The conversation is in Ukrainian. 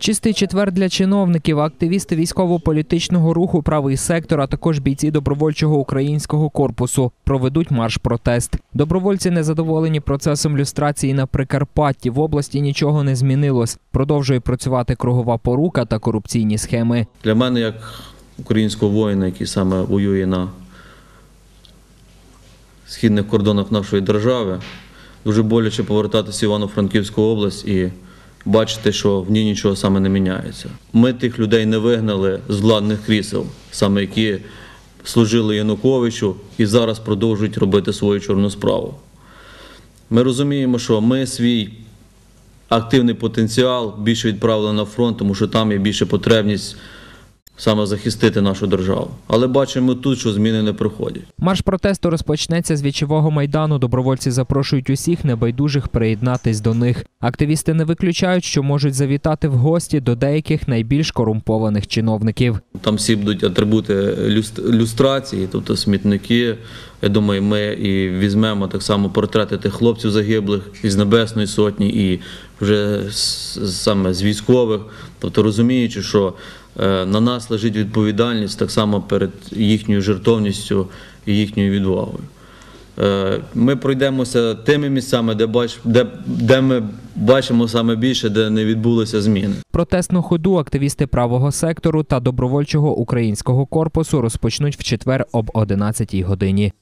Чистий четвер для чиновників, активісти військово-політичного руху Правий сектор, а також бійці добровольчого українського корпусу проведуть марш-протест. Добровольці незадоволені процесом люстрації на Прикарпатті. В області нічого не змінилось. Продовжує працювати кругова порука та корупційні схеми. Для мене, як українського воїна, який саме воює на східних кордонах нашої держави, дуже боляче повертатися в Івано-Франківську область і бачити, що в ній нічого саме не міняється. Ми тих людей не вигнали з владних крісел, саме які служили Януковичу і зараз продовжують робити свою чорну справу. Ми розуміємо, що ми свій активний потенціал більше відправили на фронт, тому що там є більше потребність саме захистити нашу державу. Але бачимо тут, що зміни не проходять. Марш протесту розпочнеться з вічового майдану. Добровольці запрошують усіх небайдужих приєднатись до них. Активісти не виключають, що можуть завітати в гості до деяких найбільш корумпованих чиновників. Там всі будуть атрибути люст- люстрації, тобто смітники. Я думаю, ми і візьмемо так само портрети тих хлопців загиблих із Небесної Сотні, і вже саме з військових. Тобто розуміючи, що е, на нас лежить відповідальність так само перед їхньою жертовністю і їхньою відвагою. Е, Ми пройдемося тими місцями, де, бач, де, де ми бачимо саме більше, де не відбулися зміни. Протестну ходу активісти правого сектору та добровольчого українського корпусу розпочнуть в четвер об 11 годині.